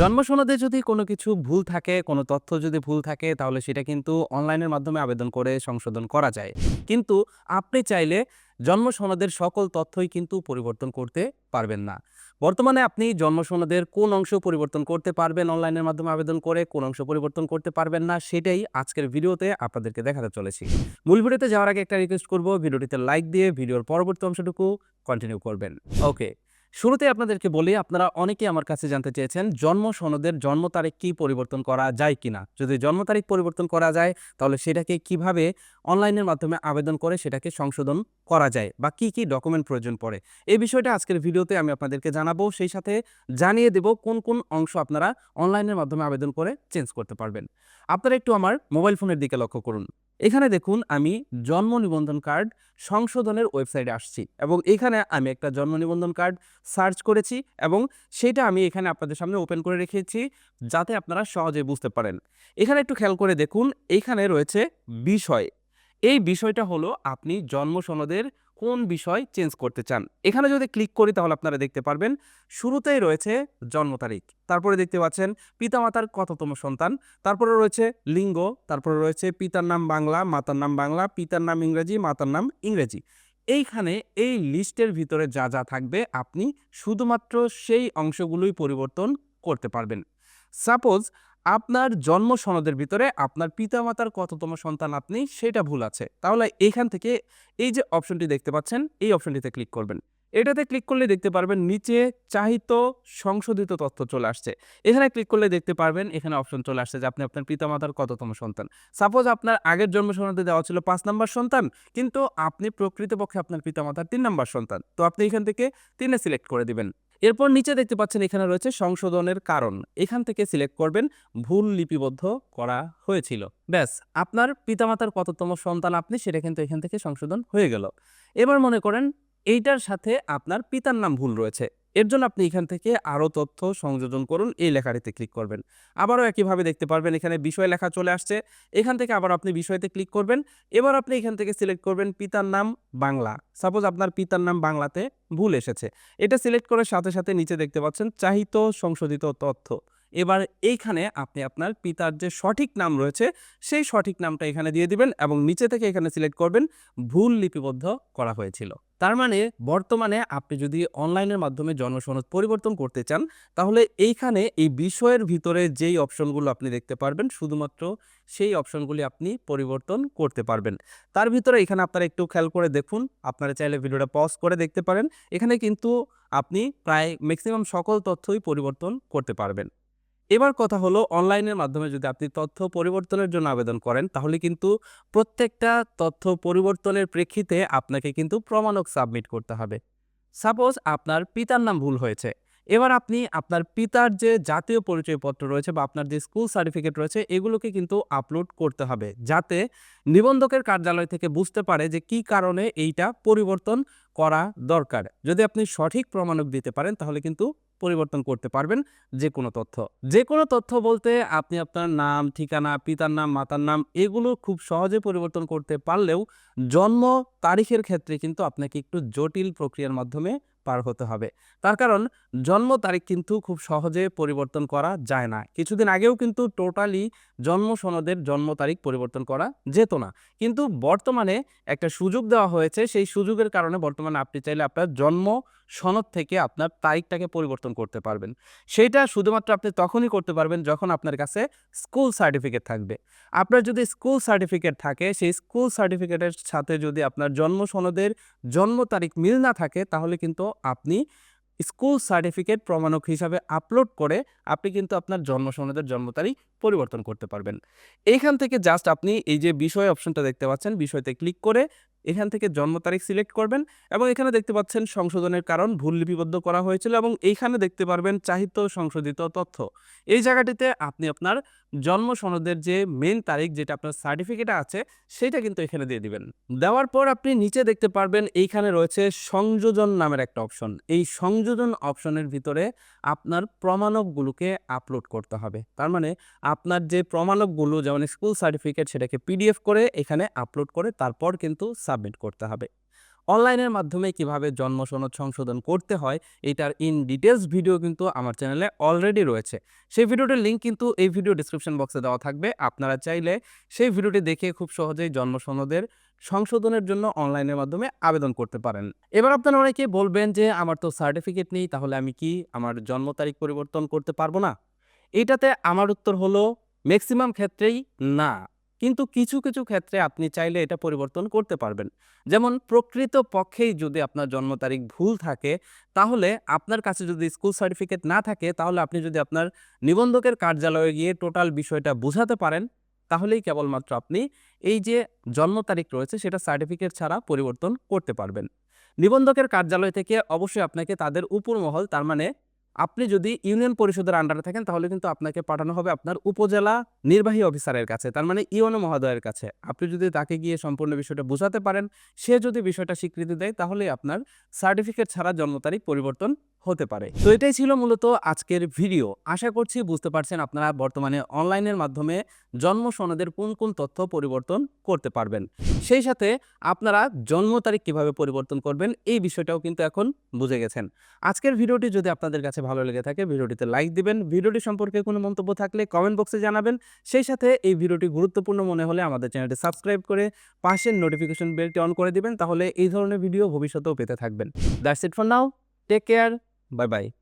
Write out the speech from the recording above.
জন্ম যদি কোনো কিছু ভুল থাকে, কোনো তথ্য যদি ভুল থাকে, তাহলে সেটা কিন্তু অনলাইনের মাধ্যমে আবেদন করে সংশোধন করা যায়। কিন্তু আপনি চাইলে জন্ম সনদের সকল তথ্যই কিন্তু পরিবর্তন করতে পারবেন না। বর্তমানে আপনি জন্ম সনদের কোন অংশ পরিবর্তন করতে পারবেন অনলাইনের মাধ্যমে আবেদন করে, কোন অংশ পরিবর্তন করতে পারবেন না, সেটাই আজকের ভিডিওতে আপনাদেরকে দেখাতে চলেছি। মূল ভিডিওতে যাওয়ার আগে একটা রিকোয়েস্ট করব, ভিডিওটিতে লাইক দিয়ে ভিডিওর পরবর্তী অংশটুকু কন্টিনিউ করবেন। ওকে শুরুতে আপনাদেরকে বলি, আপনারা অনেকে আমার কাছে জানতে চেয়েছেন, জন্ম সনদের জন্ম তারিখ কি পরিবর্তন করা যায় কিনা? যদি জন্ম তারিখ পরিবর্তন করা যায়, তাহলে সেটাকে কীভাবে অনলাইনের মাধ্যমে আবেদন করে সেটাকে সংশোধন করা যায়? বা কি কি ডকুমেন্ট প্রয়োজন পড়ে? এই বিষয়টা আজকের ভিডিওতে আমি আপনাদেরকে জানাব। সেই সাথে জানিয়ে দেব কোন কোন অংশ আপনারা অনলাইনের মাধ্যমে আবেদন করে চেঞ্জ করতে পারবেন। আপনারা একটু আমার মোবাইল ফোনের দিকে লক্ষ্য করুন। এখানে দেখুন আমি জন্ম নিবন্ধন কার্ড সংশোধনের ওয়েবসাইটে আসছি এবং এখানে আমি একটা জন্ম নিবন্ধন কার্ড সার্চ করেছি এবং সেটা আমি এখানে আপনাদের সামনে ওপেন করে রেখেছি যাতে আপনারা সহজে বুঝতে পারেন। এখানে একটু খেয়াল করে দেখুন, এখানে রয়েছে বিষয়। এই বিষয়টা হলো আপনি জন্ম সনদের কোন বিষয় চেঞ্জ করতে চান? এখানে যদি ক্লিক করি তাহলে আপনারা দেখতে পারবেন, শুরুতেই রয়েছে জন্ম তারিখ। তারপরে দেখতে পাচ্ছেন পিতামাতার কততম সন্তান। তারপরে রয়েছে লিঙ্গ, তারপরে রয়েছে পিতার নাম বাংলা, মাতার নাম বাংলা, পিতার নাম ইংরেজি, মাতার নাম ইংরেজি। এইখানে এই লিস্টের ভিতরে যা যা থাকবে আপনি শুধুমাত্র সেই অংশগুলোই পরিবর্তন করতে পারবেন। সাপোজ আপনার জন্ম সনদের ভিতরে আপনার পিতামাতার কততম সন্তান আপনি সেটা ভুল আছে। তাহলে এখান থেকে এই যে অপশনটি দেখতে পাচ্ছেন, এই অপশনটিতে ক্লিক করবেন। এটাতে ক্লিক করলে দেখতে পারবেন নিচে চাহিত সংশোধিত তথ্য চলে আসছে। এখানে ক্লিক করলে দেখতে পারবেন এখানে অপশন চলে আসছে যে আপনি আপনার পিতামাতার কততম সন্তান। সাপোজ আপনার আগের জন্ম সনদে দেওয়া ছিল পাঁচ নাম্বার সন্তান, কিন্তু আপনি প্রকৃতপক্ষে আপনার পিতামাতার তিন নাম্বার সন্তান। তো আপনি এখান থেকে তিনে সিলেক্ট করে দিবেন। এরপর নিচে দেখতে পাচ্ছেন এখানে রয়েছে সংশোধনের কারণ। এখান থেকে সিলেক্ট করবেন, ভুল লিপিবদ্ধ করা হয়েছিল। ব্যাস, আপনার পিতামাতার কততম সন্তান আপনি, সেটা কিন্তু এখান থেকে সংশোধন হয়ে গেল। এবার মনে করেন, এইটার সাথে আপনার পিতার নাম ভুল রয়েছে। এর জন্য আপনি এখান থেকে আরও তথ্য সংযোজন করুন, এই লেখাটিতে ক্লিক করবেন। আবারও একইভাবে দেখতে পারবেন, এখানে বিষয় লেখা চলে আসছে। এখান থেকে আবার আপনি বিষয়তে ক্লিক করবেন। এবার আপনি এখান থেকে সিলেক্ট করবেন পিতার নাম বাংলা। সাপোজ আপনার পিতার নাম বাংলাতে ভুল এসেছে। এটা সিলেক্ট করার সাথে সাথে নিচে দেখতে পাচ্ছেন, চাহিত সংশোধিত তথ্য। এবার এইখানে আপনি আপনার পিতার যে সঠিক নাম রয়েছে, সেই সঠিক নামটা এখানে দিয়ে দিবেন এবং নিচে থেকে এখানে সিলেক্ট করবেন, ভুল লিপিবদ্ধ করা হয়েছিল। তার মানে বর্তমানে আপনি যদি অনলাইনের মাধ্যমে জনসনদ পরিবর্তন করতে চান, তাহলে এইখানে এই বিষয়ের ভিতরে যেই অপশনগুলো আপনি দেখতে পারবেন, শুধুমাত্র সেই অপশনগুলি আপনি পরিবর্তন করতে পারবেন। তার ভিতরে এখানে আপনারা একটু খেয়াল করে দেখুন, আপনারা চাইলে ভিডিওটা পজ করে দেখতে পারেন। এখানে কিন্তু আপনি প্রায় ম্যাক্সিমাম সকল তথ্যই পরিবর্তন করতে পারবেন। এবার কথা হলো অনলাইনের মাধ্যমে যদি আপনি তথ্য পরিবর্তনের জন্য আবেদন করেন, তাহলে কিন্তু প্রত্যেকটা তথ্য পরিবর্তনের প্রেক্ষিতে আপনাকে কিন্তু প্রমাণক সাবমিট করতে হবে। সাপোজ আপনার পিতার নাম ভুল হয়েছে। এবার আপনি আপনার পিতার যে জাতীয় পরিচয়পত্র রয়েছে বা আপনার যে স্কুল সার্টিফিকেট রয়েছে, এগুলোকে কিন্তু আপলোড করতে হবে। যাতে নিবন্ধকের কার্যালয় থেকে বুঝতে পারে যে কি কারণে এইটা পরিবর্তন করা দরকার। যদি আপনি সঠিক প্রমাণক দিতে পারেন, তাহলে কিন্তু পরিবর্তন করতে পারবেন যে কোনো তথ্য। যে কোনো তথ্য বলতে আপনি আপনার নাম, ঠিকানা, পিতার নাম, মাতার নাম এগুলো খুব সহজে পরিবর্তন করতে পারলেও জন্ম তারিখের ক্ষেত্রে কিন্তু আপনাকে একটু জটিল প্রক্রিয়ার মাধ্যমে পার হতে হবে। তার কারণ জন্ম তারিখ কিন্তু খুব সহজে পরিবর্তন করা যায় না। কিছুদিন আগেও কিন্তু টোটালি জন্ম সনদের জন্ম তারিখ পরিবর্তন করা যেত না। কিন্তু বর্তমানে একটা সুযোগ দেওয়া হয়েছে। সেই সুযোগের কারণে বর্তমানে আপনি চাইলে আপনার জন্ম সনদ থেকে আপনার তারিখটাকে পরিবর্তন করতে পারবেন। সেইটা শুধুমাত্র আপনি তখনই করতে পারবেন যখন আপনার কাছে স্কুল সার্টিফিকেট থাকবে। আপনার যদি স্কুল সার্টিফিকেট থাকে, সেই স্কুল সার্টিফিকেটের সাথে যদি আপনার জন্ম সনদের জন্ম তারিখ মিল না থাকে, তাহলে কিন্তু আপনি স্কুল সার্টিফিকেট প্রমাণক হিসাবে আপলোড করে আপনি কিন্তু আপনার জন্ম সনদের জন্ম তারিখ পরিবর্তন করতে পারবেন। এইখান থেকে জাস্ট আপনি এই যে বিষয় অপশনটা দেখতে পাচ্ছেন, বিষয়তে ক্লিক করে এখান থেকে জন্ম তারিখ সিলেক্ট করবেন এবং এখানে দেখতে পাচ্ছেন সংশোধনের কারণ ভুল লিপিবদ্ধ করা হয়েছিল এবং এইখানে দেখতে পারবেন চাহিত সংশোধিত তথ্য। এই জায়গাটিতে আপনি আপনার জন্ম সনদের যে মেন তারিখ যেটা আপনার সার্টিফিকেটে আছে, সেটা কিন্তু এখানে দিয়ে দিবেন। দেওয়ার পর আপনি নিচে দেখতে পারবেন এইখানে রয়েছে সংযোজন নামের একটা অপশন এই সংযোজন অপশনের ভিতরে আপনার প্রমাণকগুলোকে আপলোড করতে হবে। তার মানে আপনার যে প্রমাণকগুলো, যেমন স্কুল সার্টিফিকেট সেটাকে পিডিএফ করে এখানে আপলোড করে তারপর কিন্তু সাবমিট করতে হবে। অনলাইনের মাধ্যমে কীভাবে জন্ম, সনদ সংশোধন করতে হয়, এটার ইন ডিটেলস ভিডিও কিন্তু আমার চ্যানেলে অলরেডি রয়েছে। সেই ভিডিওটির লিঙ্ক কিন্তু এই ভিডিও ডিসক্রিপশন বক্সে দেওয়া থাকবে। আপনারা চাইলে সেই ভিডিওটি দেখে খুব সহজেই জন্ম, সনদের সংশোধনের জন্য অনলাইনের মাধ্যমে আবেদন করতে পারেন। এবার আপনারা অনেকে বলবেন যে, আমার তো সার্টিফিকেট নেই, তাহলে আমি কি আমার জন্ম তারিখ পরিবর্তন করতে পারব না? এটাতে আমার উত্তর হলো ম্যাক্সিমাম ক্ষেত্রেই না। কিন্তু কিছু কিছু ক্ষেত্রে আপনি চাইলে এটা পরিবর্তন করতে পারবেন। যেমন প্রকৃত পক্ষেই যদি আপনার জন্ম তারিখ ভুল থাকে, তাহলে আপনার কাছে যদি স্কুল সার্টিফিকেট না থাকে, তাহলে আপনি যদি আপনার নিবন্ধকের কার্যালয়ে গিয়ে টোটাল বিষয়টা বোঝাতে পারেন, তাহলেই কেবলমাত্র আপনি এই যে জন্ম তারিখ রয়েছে, সেটা সার্টিফিকেট ছাড়া পরিবর্তন করতে পারবেন। নিবন্ধকের কার্যালয় থেকে অবশ্যই আপনাকে তাদের উপর মহল তার মানে আপনি যদি ইউনিয়ন পরিষদের আন্ডারে থাকেন, তাহলে কিন্তু আপনাকে পাঠানো হবে আপনার উপজেলা নির্বাহী অফিসারের কাছে, তার মানে ইউনো মহোদয়ের কাছে। আপনি যদি তাকে গিয়ে সম্পূর্ণ বিষয়টা বোঝাতে পারেন, সে যদি বিষয়টা স্বীকৃতি দেয় তাহলে আপনার সার্টিফিকেট ছাড়া জন্ম তারিখ পরিবর্তন হতে পারে। তো এটাই ছিল মূলত আজকের ভিডিও। আশা করছি বুঝতে পারছেন আপনারা বর্তমানে অনলাইনের মাধ্যমে জন্ম সনদের কোন কোন তথ্য পরিবর্তন করতে পারবেন। সেই সাথে আপনারা জন্ম তারিখ কীভাবে পরিবর্তন করবেন, এই বিষয়টাও কিন্তু এখন বুঝে গেছেন। আজকের ভিডিওটি যদি আপনাদের কাছে ভালো লেগে থাকে, ভিডিওটিতে লাইক দিবেন। ভিডিওটি সম্পর্কে কোনো মন্তব্য থাকলে কমেন্ট বক্সে জানাবেন। সেই সাথে এই ভিডিওটি গুরুত্বপূর্ণ মনে হলে আমাদের চ্যানেলটি সাবস্ক্রাইব করে পাশের নোটিফিকেশন বেলটি অন করে দিবেন, তাহলে এই ধরনের ভিডিও ভবিষ্যতেও পেতে থাকবেন। That's it for now. Take care. Bye bye.